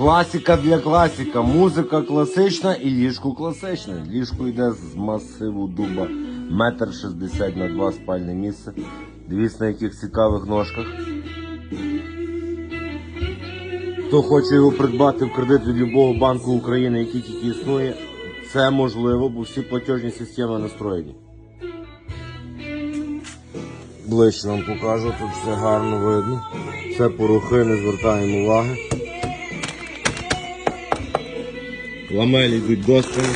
Класика для класика, музика класична і ліжко класичне. Ліжко йде з масиву дуба метр шістдесят на два спальне місце. Дивіться на яких цікавих ножках. Хто хоче його придбати в кредит від любого банку України, який тільки існує, це можливо, бо всі платежні системи настроєні. Ближче вам покажу, тут все гарно видно. Це порухи, не звертаємо уваги. Ламелі йдуть досками.